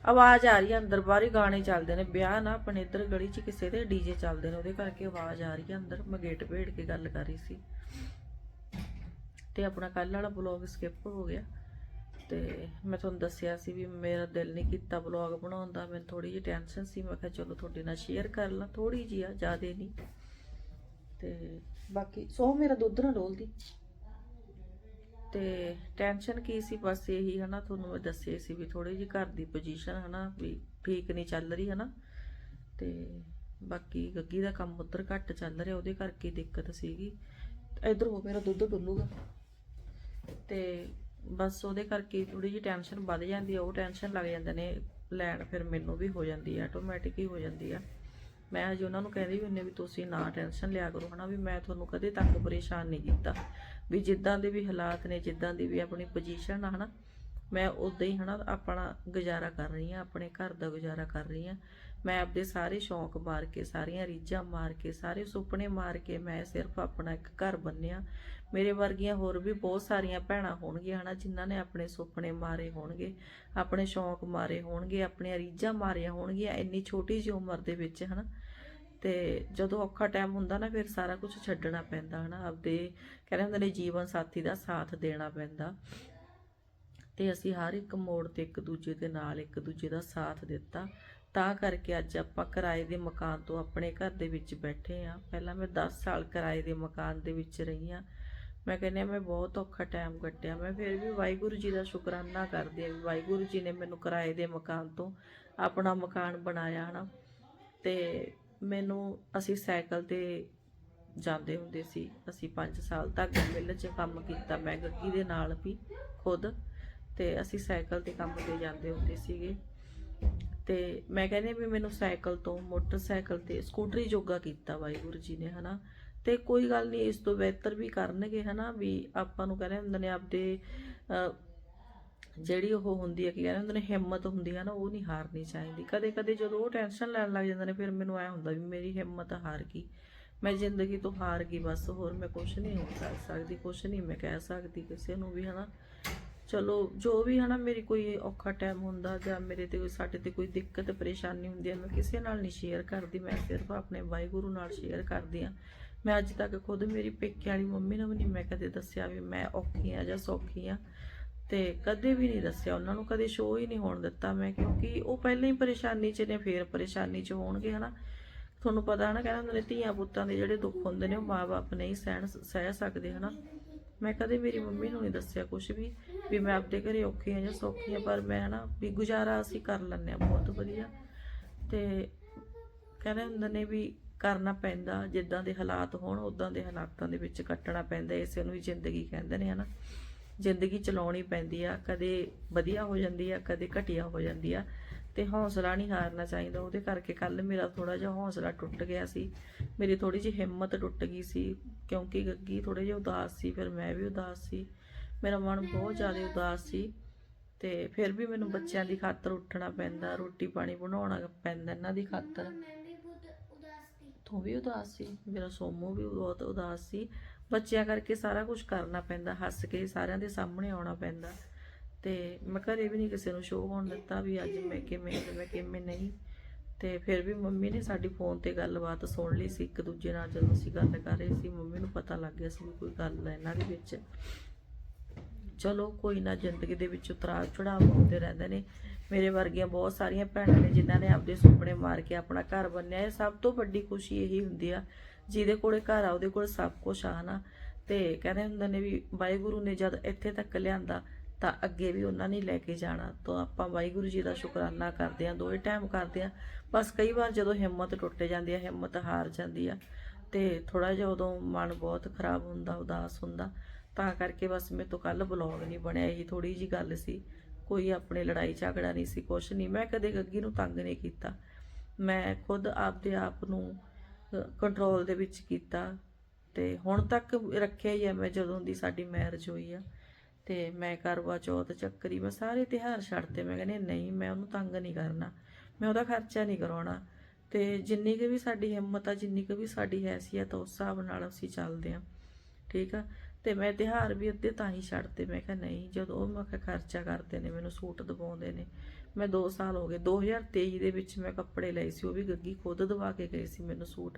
ਆਵਾਜ਼ ਆ ਰਹੀ ਹੈ ਅੰਦਰ, ਬਾਹਰ ਹੀ ਗਾਣੇ ਚੱਲਦੇ ਨੇ, ਵਿਆਹ ਨਾ ਆਪਣੇ ਇੱਧਰ ਗਲੀ 'ਚ ਕਿਸੇ ਦੇ ਡੀਜੇ ਚੱਲਦੇ ਨੇ, ਉਹਦੇ ਕਰਕੇ ਆਵਾਜ਼ ਆ ਰਹੀ ਹੈ ਅੰਦਰ, ਮੈਂ ਗੇਟ ਭੇੜ ਕੇ ਗੱਲ ਕਰ ਰਹੀ ਸੀ। ਤੇ ਆਪਣਾ ਕੱਲ ਵਾਲਾ ਬਲੌਗ ਸਕਿਪ ਹੋ ਗਿਆ। ਤੇ ਮੈਂ ਤੁਹਾਨੂੰ ਦੱਸਿਆ ਸੀ ਵੀ ਮੇਰਾ ਦਿਲ ਨਹੀਂ ਕੀਤਾ ਵਲੌਗ ਬਣਾਉਣ ਦਾ, ਮੈਨੂੰ ਥੋੜੀ ਜਿਹੀ ਟੈਨਸ਼ਨ ਸੀ, ਮੈਂ ਕਿਹਾ ਚਲੋ ਤੁਹਾਡੇ ਨਾਲ ਸ਼ੇਅਰ ਕਰ ਲਾਂ ਥੋੜੀ ਜਿਹੀ ਆ, ਜ਼ਿਆਦੇ ਨਹੀਂ। ਤੇ ਬਾਕੀ ਸੋ ਮੇਰਾ ਦੁੱਧ ਨਾ ਡੋਲਦੀ। ਤੇ ਟੈਨਸ਼ਨ ਕੀ ਸੀ, ਬਸ ਇਹੀ ਹਨਾ, ਤੁਹਾਨੂੰ ਮੈਂ ਦੱਸਿਆ ਸੀ ਵੀ ਥੋੜੀ ਜਿਹੀ ਘਰ ਦੀ ਪੋਜੀਸ਼ਨ ਹਨਾ, ਵੀ ਠੀਕ ਨਹੀਂ ਚੱਲ ਰਹੀ ਹਨਾ। ਤੇ ਬਾਕੀ ਗੱਗੀ ਦਾ ਕੰਮ ਉੱਧਰ ਘੱਟ ਚੱਲ ਰਿਹਾ, ਉਹਦੇ ਕਰਕੇ ਦਿੱਕਤ ਸੀਗੀ। ਇਧਰ ਹੋ, ਮੇਰਾ ਦੁੱਧ ਡੁੱਲੂਗਾ। ਤੇ ਬਸ ਉਹਦੇ ਕਰਕੇ ਥੋੜੀ ਜਿਹੀ ਟੈਨਸ਼ਨ ਵੱਧ ਜਾਂਦੀ ਆ, ਉਹ ਟੈਨਸ਼ਨ ਲੱਗ ਜਾਂਦੇ ਨੇ, ਲੈਣ ਫਿਰ ਮੈਨੂੰ ਵੀ ਹੋ ਜਾਂਦੀ ਆ ਆਟੋਮੈਟਿਕ ਹੀ ਹੋ ਜਾਂਦੀ ਆ। ਮੈਂ ਹਜੇ ਉਹਨਾਂ ਨੂੰ ਕਹਿੰਦੀ ਵੀ ਹੁੰਦੀ ਵੀ ਤੁਸੀਂ ਨਾ ਟੈਨਸ਼ਨ ਲਿਆ ਕਰੋ, ਹਨਾ, ਵੀ ਮੈਂ ਤੁਹਾਨੂੰ ਕਦੇ ਤੱਕ ਪਰੇਸ਼ਾਨ ਨਹੀਂ ਕੀਤਾ। ਵੀ ਜਿੱਦਾਂ ਦੇ ਵੀ ਹਾਲਾਤ ਨੇ, ਜਿੱਦਾਂ ਦੀ ਵੀ ਆਪਣੀ ਪੋਜੀਸ਼ਨ ਆ, ਹਨਾ, ਮੈਂ ਉਦਾਂ ਹੀ, ਹਨਾ, ਆਪਣਾ ਗੁਜ਼ਾਰਾ ਕਰ ਰਹੀ ਆ, ਆਪਣੇ ਘਰ ਦਾ ਗੁਜ਼ਾਰਾ ਕਰ ਰਹੀ ਆ। ਮੈਂ ਆਪਦੇ ਸਾਰੇ ਸ਼ੌਂਕ ਮਾਰ ਕੇ, ਸਾਰੀਆਂ ਰੀਝਾਂ ਮਾਰ ਕੇ, ਸਾਰੇ ਸੁਪਨੇ ਮਾਰ ਕੇ ਮੈਂ ਸਿਰਫ ਆਪਣਾ ਇੱਕ ਘਰ ਬੰਨਿਆ। ਮੇਰੇ ਵਰਗੀਆਂ ਹੋਰ ਵੀ ਬਹੁਤ ਸਾਰੀਆਂ ਭੈਣਾਂ ਹੋਣਗੀਆਂ, ਹਨਾ, ਜਿਨ੍ਹਾਂ ਨੇ ਆਪਣੇ ਸੁਪਨੇ ਮਾਰੇ ਹੋਣਗੇ, ਆਪਣੇ ਸ਼ੌਂਕ ਮਾਰੇ ਹੋਣਗੇ, ਆਪਣੀਆਂ ਰੀਝਾਂ ਮਾਰੀਆਂ ਹੋਣਗੀਆਂ ਇੰਨੀ ਛੋਟੀ ਜਿਹੀ ਉਮਰ ਦੇ ਵਿੱਚ, ਹਨਾ। ਤੇ ਜਦੋਂ ਔਖਾ ਟਾਈਮ ਹੁੰਦਾ ਨਾ, ਫਿਰ ਸਾਰਾ ਕੁਝ ਛੱਡਣਾ ਪੈਂਦਾ, ਹਨਾ। ਆਪਦੇ, ਕਹਿੰਦੇ ਹੁੰਦੇ ਨੇ, ਜੀਵਨ ਸਾਥੀ ਦਾ ਸਾਥ ਦੇਣਾ ਪੈਂਦਾ। ਤੇ ਅਸੀਂ ਹਰ ਇੱਕ ਮੋੜ ਤੇ ਇੱਕ ਦੂਜੇ ਦੇ ਨਾਲ ਇੱਕ ਦੂਜੇ ਦਾ ਸਾਥ ਦਿੱਤਾ। ਤਾਂ ਕਰਕੇ ਅੱਜ ਆਪਾਂ ਕਿਰਾਏ ਦੇ ਮਕਾਨ ਤੋਂ ਆਪਣੇ ਘਰ ਦੇ ਵਿੱਚ ਬੈਠੇ ਆ ਪਹਿਲਾਂ ਮੈਂ 10 ਸਾਲ ਕਿਰਾਏ ਦੇ ਮਕਾਨ ਦੇ ਵਿੱਚ ਰਹੀ ਆ ਮੈਂ ਕਹਿੰਦੀ ਮੈਂ ਬਹੁਤ ਔਖਾ ਟਾਈਮ ਕੱਟਿਆ। ਮੈਂ ਫਿਰ ਵੀ ਵਾਹਿਗੁਰੂ ਜੀ ਦਾ ਸ਼ੁਕਰਾਨਾ ਕਰਦੀ ਆ ਵੀ ਵਾਹਿਗੁਰੂ ਜੀ ਨੇ ਮੈਨੂੰ ਕਿਰਾਏ ਦੇ ਮਕਾਨ ਤੋਂ ਆਪਣਾ ਮਕਾਨ ਬਣਾਇਆ, ਹਨਾ। ਤੇ ਮੈਨੂੰ ਅਸੀਂ ਸਾਈਕਲ ਤੇ ਜਾਂਦੇ ਹੁੰਦੇ ਸੀ। ਅਸੀਂ 5 ਸਾਲ ਤੱਕ ਮਿਲ 'ਚ ਕੰਮ ਕੀਤਾ, ਮੈਂ ਗੱਗੀ ਦੇ ਨਾਲ ਵੀ ਖੁਦ। ਤੇ ਅਸੀਂ ਸਾਈਕਲ ਤੇ ਕੰਮ ਤੇ ਜਾਂਦੇ ਹੁੰਦੇ ਸੀਗੇ। ਤੇ ਮੈਂ ਕਹਿੰਦੀ ਵੀ ਮੈਨੂੰ ਸਾਈਕਲ ਤੋਂ ਮੋਟਰਸਾਈਕਲ ਤੇ ਸਕੂਟਰੀ ਜੋਗਾ ਕੀਤਾ ਵਾਹਿਗੁਰੂ ਜੀ ਨੇ, ਹਨਾ। ਤੇ ਕੋਈ ਗੱਲ ਨਹੀਂ, ਇਸ ਤੋਂ ਬਿਹਤਰ ਵੀ ਕਰਨਗੇ, ਹਨਾ, ਵੀ ਆਪਾਂ ਨੂੰ ਕਹਿੰਦੇ ਹੁੰਦੇ ਨੇ ਆਪਦੇ ਜਿਹੜੀ ਉਹ ਹੁੰਦੀ ਹੈ ਕਿ ਕਹਿੰਦੇ ਹੁੰਦੇ ਨੇ, ਹਿੰਮਤ ਹੁੰਦੀ ਹੈ ਨਾ, ਉਹ ਨਹੀਂ ਹਾਰਨੀ ਚਾਹੀਦੀ। ਕਦੇ ਕਦੇ ਜਦੋਂ ਉਹ ਟੈਨਸ਼ਨ ਲੈਣ ਲੱਗ ਜਾਂਦੇ ਨੇ, ਫਿਰ ਮੈਨੂੰ ਐ ਹੁੰਦਾ ਵੀ ਮੇਰੀ ਹਿੰਮਤ ਹਾਰ ਗਈ। ਮੈਂ ਜ਼ਿੰਦਗੀ ਤੋਂ ਹਾਰ ਗਈ, ਬਸ, ਹੋਰ ਮੈਂ ਕੁਝ ਨਹੀਂ ਹੋ ਸਕਦੀ ਕੁਝ ਨਹੀਂ ਮੈਂ ਕਹਿ ਸਕਦੀ ਕਿਸੇ ਨੂੰ ਵੀ, ਹਨਾ। ਚਲੋ, ਜੋ ਵੀ, ਹਨਾ, ਮੇਰੀ ਕੋਈ ਔਖਾ ਟਾਈਮ ਹੁੰਦਾ ਜਾਂ ਮੇਰੇ ਤੇ ਕੋਈ, ਸਾਡੇ ਤੇ ਕੋਈ ਦਿੱਕਤ, ਪਰੇਸ਼ਾਨੀ ਹੁੰਦੀ ਹੈ ਮੈਂ ਕਿਸੇ ਨਾਲ ਨਹੀਂ ਸ਼ੇਅਰ ਕਰਦੀ, ਮੈਂ ਸਿਰਫ ਆਪਣੇ ਵਾਹਿਗੁਰੂ ਨਾਲ ਸ਼ੇਅਰ ਕਰਦੀ ਆ। ਮੈਂ ਅੱਜ ਤੱਕ ਖੁਦ ਮੇਰੀ ਪੇਕੇ ਵਾਲੀ ਮੰਮੀ ਨੂੰ ਵੀ ਨਹੀਂ, ਮੈਂ ਕਦੇ ਦੱਸਿਆ ਵੀ ਮੈਂ ਔਖੀ ਆ ਜਾਂ ਸੌਖੀ ਆ। ਤੇ ਕਦੇ ਵੀ ਨਹੀਂ ਦੱਸਿਆ, ਉਹਨਾਂ ਨੂੰ ਕਦੇ ਸ਼ੋਅ ਹੀ ਨਹੀਂ ਹੋਣ ਦਿੱਤਾ ਮੈਂ, ਕਿਉਂਕਿ ਉਹ ਪਹਿਲਾਂ ਹੀ ਪਰੇਸ਼ਾਨੀ 'ਚ ਨੇ, ਫੇਰ ਪਰੇਸ਼ਾਨੀ 'ਚ ਹੋਣਗੇ, ਹਨਾ। ਤੁਹਾਨੂੰ ਪਤਾ ਹੈ ਨਾ, ਕਹਿੰਦੇ ਹੁੰਦੇ ਨੇ, ਧੀਆਂ ਪੁੱਤਾਂ ਦੇ ਜਿਹੜੇ ਦੁੱਖ ਹੁੰਦੇ ਨੇ, ਉਹ ਮਾਪੇ ਨਹੀਂ ਸਹਿਣ, ਸਹਿ ਸਕਦੇ, ਹਨਾ। ਮੈਂ ਕਦੇ ਮੇਰੀ ਮੰਮੀ ਨੂੰ ਨਹੀਂ ਦੱਸਿਆ ਕੁਝ ਵੀ ਵੀ ਮੈਂ ਆਪਦੇ ਘਰੇ ਔਖੀ ਆ ਜਾਂ ਸੌਖੀ ਆ, ਪਰ ਮੈਂ, ਹਨਾ, ਵੀ ਗੁਜ਼ਾਰਾ ਅਸੀਂ ਕਰ ਲੈਂਦੇ ਆ ਬਹੁਤ ਵਧੀਆ। ਤੇ ਕਹਿੰਦੇ ਹੁੰਦੇ ਨੇ ਵੀ ਕਰਨਾ ਪੈਂਦਾ, ਜਿੱਦਾਂ ਦੇ ਹਾਲਾਤ ਹੋਣ ਉਦਾਂ ਦੇ ਹਾਲਾਤਾਂ ਦੇ ਵਿੱਚ ਕੱਟਣਾ ਪੈਂਦਾ, ਇਸੇ ਨੂੰ ਹੀ ਜ਼ਿੰਦਗੀ ਕਹਿੰਦੇ ਨੇ, ਹਨਾ। ਜ਼ਿੰਦਗੀ ਚਲਾਉਣੀ ਪੈਂਦੀ ਆ, ਕਦੇ ਵਧੀਆ ਹੋ ਜਾਂਦੀ ਆ, ਕਦੇ ਘਟੀਆ ਹੋ ਜਾਂਦੀ ਆ, ਤੇ ਹੌਸਲਾ ਨਹੀਂ ਹਾਰਨਾ ਚਾਹੀਦਾ। ਉਹਦੇ ਕਰਕੇ ਕੱਲ ਮੇਰਾ ਥੋੜਾ ਜਿਹਾ ਹੌਸਲਾ ਟੁੱਟ ਗਿਆ ਸੀ। ਮੇਰੀ ਥੋੜੀ ਜਿਹੀ ਹਿੰਮਤ ਟੁੱਟ ਗਈ ਸੀ, ਕਿਉਂਕਿ ਗੱਗੀ ਥੋੜੇ ਜਿਹਾ ਉਦਾਸ ਸੀ, ਫਿਰ ਮੈਂ ਵੀ ਉਦਾਸ ਸੀ। ਮੇਰਾ ਮਨ ਬਹੁਤ ਜ਼ਿਆਦਾ ਉਦਾਸ ਸੀ, ਤੇ ਫਿਰ ਵੀ ਮੈਨੂੰ ਬੱਚਿਆਂ ਦੀ ਖਾਤਰ ਉੱਠਣਾ ਪੈਂਦਾ, ਰੋਟੀ ਪਾਣੀ ਬਣਾਉਣਾ ਪੈਂਦਾ, ਇਹਨਾਂ ਦੀ ਖਾਤਰ। ਤੂੰ ਵੀ ਉਦਾਸ ਸੀ, ਮੇਰਾ ਸੋਮੂ ਵੀ ਬਹੁਤ ਉਦਾਸ ਸੀ। ਬੱਚਿਆਂ ਕਰਕੇ ਸਾਰਾ ਕੁਝ ਕਰਨਾ ਪੈਂਦਾ, ਹੱਸ ਕੇ ਸਾਰਿਆਂ ਦੇ ਸਾਹਮਣੇ ਆਉਣਾ ਪੈਂਦਾ। ਤੇ ਮੈਂ ਘਰੇ ਵੀ ਨਹੀਂ ਕਿਸੇ ਨੂੰ ਸ਼ੋਅ ਹੋਣ ਦਿੱਤਾ ਵੀ ਅੱਜ ਮੈਂ ਕਿਵੇਂ ਮੈਂ ਕਿਵੇਂ ਨਹੀਂ। ਤੇ ਫਿਰ ਵੀ ਮੰਮੀ ਨੇ ਸਾਡੀ ਫੋਨ ਤੇ ਗੱਲਬਾਤ ਸੁਣ ਲਈ ਸੀ, ਇੱਕ ਦੂਜੇ ਨਾਲ ਜਦੋਂ ਅਸੀਂ ਗੱਲ ਕਰ ਰਹੇ ਸੀ, ਮੰਮੀ ਨੂੰ ਪਤਾ ਲੱਗ ਗਿਆ ਸੀ ਵੀ ਕੋਈ ਗੱਲ ਹੈ ਇਹਨਾਂ ਦੇ ਵਿੱਚ। ਚਲੋ ਕੋਈ ਨਾ ਜ਼ਿੰਦਗੀ ਦੇ ਵਿੱਚ ਉਤਰਾਅ ਚੜਾਅ ਆਉਂਦੇ ਰਹਿੰਦੇ ਨੇ। ਮੇਰੇ ਵਰਗੀਆਂ ਬਹੁਤ ਸਾਰੀਆਂ ਭੈਣਾਂ ਨੇ ਜਿਨ੍ਹਾਂ ਨੇ ਆਪਦੇ ਸੁਪਨੇ ਮਾਰ ਕੇ ਆਪਣਾ ਘਰ ਬੰਨਿਆ। ਇਹ ਸਭ ਤੋਂ ਵੱਡੀ ਖੁਸ਼ੀ ਇਹੀ ਹੁੰਦੀ ਆ, ਜਿਹਦੇ ਕੋਲੇ ਘਰ ਆ, ਉਹਦੇ ਕੋਲ ਸਭ ਕੁਝ ਆ ਨਾ ਤੇ ਕਹਿੰਦੇ ਹੁੰਦੇ ਨੇ ਵੀ ਵਾਹਿਗੁਰੂ ਨੇ ਜਦ ਇੱਥੇ ਤੱਕ ਲਿਆਂਦਾ, ਤਾਂ ਅੱਗੇ ਵੀ ਉਹਨਾਂ ਨੇ ਲੈ ਕੇ ਜਾਣਾ। ਤਾਂ ਆਪਾਂ ਵਾਹਿਗੁਰੂ ਜੀ ਦਾ ਸ਼ੁਕਰਾਨਾ ਕਰਦੇ ਆ ਦੋਏ ਟਾਈਮ ਕਰਦੇ ਆ। ਬਸ ਕਈ ਵਾਰ ਜਦੋਂ ਹਿੰਮਤ ਟੁੱਟ ਜਾਂਦੀ ਆ, ਹਿੰਮਤ ਹਾਰ ਜਾਂਦੀ ਆ, ਤੇ ਥੋੜਾ ਜਿਹਾ ਉਦੋਂ ਮਨ ਬਹੁਤ ਖਰਾਬ ਹੁੰਦਾ, ਉਦਾਸ ਹੁੰਦਾ। ਤਾਂ ਕਰਕੇ ਬਸ ਮੇਰੇ ਤੋਂ ਕੱਲ ਬਲੌਗ ਨਹੀਂ ਬਣਿਆ, ਇਹੀ ਥੋੜੀ ਜੀ ਗੱਲ ਸੀ। ਕੋਈ ਆਪਣੇ ਲੜਾਈ ਝਗੜਾ ਨਹੀਂ ਸੀ, ਕੁਛ ਨਹੀਂ। ਮੈਂ ਕਦੇ ਗੱਗੀ ਨੂੰ ਤੰਗ ਨਹੀਂ ਕੀਤਾ। ਮੈਂ ਖੁਦ ਆਪਦੇ ਆਪ ਨੂੰ ਕੰਟਰੋਲ ਦੇ ਵਿੱਚ ਕੀਤਾ। ਤੇ ਹੁਣ ਤੱਕ ਰੱਖਿਆ ਹੀ ਆ ਮੈਂ ਜਦੋਂ ਦੀ ਸਾਡੀ ਮੈਰਿਜ ਹੋਈ ਆ। ਤੇ ਮੈਂ ਕਰਵਾ ਚੌਥ ਚੱਕਰੀ ਮੈਂ ਸਾਰੇ ਤਿਉਹਾਰ ਛੱਡਤੇ। ਮੈਂ ਕਹਿੰਦੀ, ਨਹੀਂ, ਮੈਂ ਉਹਨੂੰ ਤੰਗ ਨਹੀਂ ਕਰਨਾ। ਮੈਂ ਉਹਦਾ ਖਰਚਾ ਨਹੀਂ ਕਰਾਉਣਾ। ਤੇ ਜਿੰਨੀ ਕੁ ਵੀ ਸਾਡੀ ਹਿੰਮਤ ਆ, ਜਿੰਨੀ ਕੁ ਵੀ ਸਾਡੀ ਹੈਸੀਅਤ ਉਸ ਹਿਸਾਬ ਨਾਲ ਅਸੀਂ ਚੱਲਦੇ ਆ ਠੀਕ ਆ? ਤੇ ਮੈਂ ਤਿਉਹਾਰ ਵੀ ਅੱਧੇ ਤਾਂ ਹੀ ਛੱਡਤੇ। ਮੈਂ ਕਿਹਾ ਨਹੀਂ, ਜਦੋਂ ਉਹ ਮੈਂ ਕਿਹਾ ਖਰਚਾ ਕਰਦੇ ਨੇ, ਮੈਨੂੰ ਸੂਟ ਦਵਾਉਂਦੇ ਨੇ। ਮੈਂ 2 ਸਾਲ ਹੋ ਗਏ 2023 ਦੇ ਵਿੱਚ ਮੈਂ ਕੱਪੜੇ ਲਏ ਸੀ, ਉਹ ਵੀ ਗੱਗੀ ਖੁਦ ਦਵਾ ਕੇ ਗਈ ਸੀ ਮੈਨੂੰ ਸੂਟ।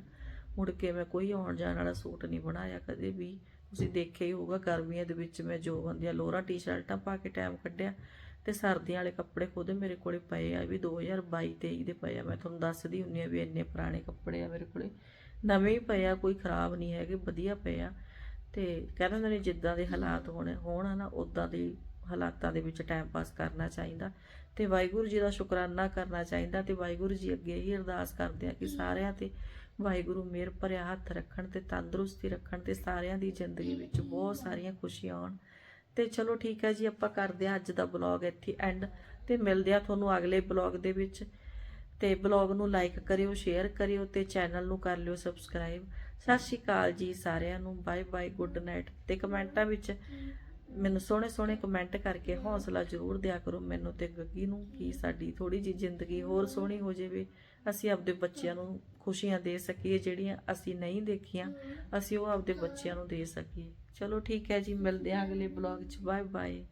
ਮੁੜ ਕੇ ਮੈਂ ਕੋਈ ਆਉਣ ਜਾਣ ਵਾਲਾ ਸੂਟ ਨਹੀਂ ਬਣਾਇਆ, ਕਦੇ ਵੀ। ਤੁਸੀਂ ਦੇਖਿਆ ਹੀ ਹੋਊਗਾ, ਗਰਮੀਆਂ ਦੇ ਵਿੱਚ ਮੈਂ ਜੋ ਬੰਦੀਆਂ ਲੋਰਾ ਟੀ-ਸ਼ਰਟਾਂ ਪਾ ਕੇ ਟਾਈਮ ਕੱਢਿਆ ਤੇ ਸਰਦੀਆਂ ਵਾਲੇ ਕੱਪੜੇ ਖੁਦ ਮੇਰੇ ਕੋਲੇ ਪਏ ਆ, ਇਹ ਵੀ 2022 23 ਦੇ ਪਏ ਆ। ਮੈਂ ਤੁਹਾਨੂੰ ਦੱਸਦੀ ਹੁੰਨੀ ਆ ਵੀ ਇੰਨੇ ਪੁਰਾਣੇ ਕੱਪੜੇ ਆ ਮੇਰੇ ਕੋਲੇ। ਨਵੇਂ ਹੀ ਪਏ ਆ, ਕੋਈ ਖਰਾਬ ਨਹੀਂ ਹੈਗੇ, ਵਧੀਆ ਪਏ ਆ। ਤੇ ਕਹਿੰਦੇ ਹੁੰਦੇ ਨੇ ਜਿੱਦਾਂ ਦੇ ਹਾਲਾਤ ਹੋਣੇ ਹੋਣ ਨਾ ਉਦਾਂ ਦੇ ਹਾਲਾਤਾਂ ਦੇ ਵਿੱਚ ਟਾਈਮ ਪਾਸ ਕਰਨਾ ਚਾਹੀਦਾ। ਤੇ ਵਾਹਿਗੁਰੂ ਜੀ ਦਾ ਸ਼ੁਕਰਾਨਾ ਕਰਨਾ ਚਾਹੀਦਾ ਤੇ ਵਾਹਿਗੁਰੂ ਜੀ ਅੱਗੇ ਹੀ ਅਰਦਾਸ ਕਰਦੇ ਆ ਕਿ ਸਾਰਿਆਂ ਤੇ ਵਾਹਿਗੁਰੂ ਮਿਹਰ ਭਰਿਆ ਹੱਥ ਰੱਖਣ ਤੇ ਤੰਦਰੁਸਤੀ ਰੱਖਣ ਤੇ ਸਾਰਿਆਂ ਦੀ ਜ਼ਿੰਦਗੀ ਵਿੱਚ ਬਹੁਤ ਸਾਰੀਆਂ ਖੁਸ਼ੀਆਂ ਆਉਣ। ਤੇ ਚਲੋ ਠੀਕ ਹੈ ਜੀ ਆਪਾਂ ਕਰਦੇ ਹਾਂ ਅੱਜ ਦਾ ਬਲੌਗ ਇੱਥੇ ਐਂਡ ਤੇ ਮਿਲਦੇ ਆ ਤੁਹਾਨੂੰ ਅਗਲੇ ਬਲੌਗ ਦੇ ਵਿੱਚ। ਤੇ ਬਲੌਗ ਨੂੰ ਲਾਈਕ ਕਰਿਓ ਸ਼ੇਅਰ ਕਰਿਓ ਤੇ ਚੈਨਲ ਨੂੰ ਕਰ ਲਿਓ ਸਬਸਕ੍ਰਾਈਬ ਸਤਿ ਸ਼੍ਰੀ ਅਕਾਲ ਜੀ ਸਾਰਿਆਂ ਨੂੰ, ਬਾਏ ਬਾਏ ਗੁੱਡ ਨਾਈਟ ਤੇ ਕਮੈਂਟਾਂ ਵਿੱਚ ਮੈਨੂੰ ਸੋਹਣੇ ਸੋਹਣੇ ਕਮੈਂਟ ਕਰਕੇ ਹੌਸਲਾ ਜ਼ਰੂਰ ਦਿਆ ਕਰੋ ਮੈਨੂੰ ਤੇ ਗੱਗੀ ਨੂੰ ਕਿ ਸਾਡੀ ਥੋੜੀ ਜੀ ਜ਼ਿੰਦਗੀ ਹੋਰ ਸੋਹਣੀ ਹੋ ਜਾਵੇ। ਅਸੀਂ ਆਪਦੇ ਬੱਚਿਆਂ ਨੂੰ ਖੁਸ਼ੀਆਂ ਦੇ ਸਕੀਏ, ਜਿਹੜੀਆਂ ਅਸੀਂ ਨਹੀਂ ਦੇਖੀਆਂ, ਅਸੀਂ ਉਹ ਆਪਦੇ ਬੱਚਿਆਂ ਨੂੰ ਦੇ ਸਕੀਏ। ਚਲੋ ਠੀਕ ਹੈ ਜੀ, ਮਿਲਦੇ ਹਾਂ ਅਗਲੇ ਬਲੌਗ 'ਚ। Bye bye.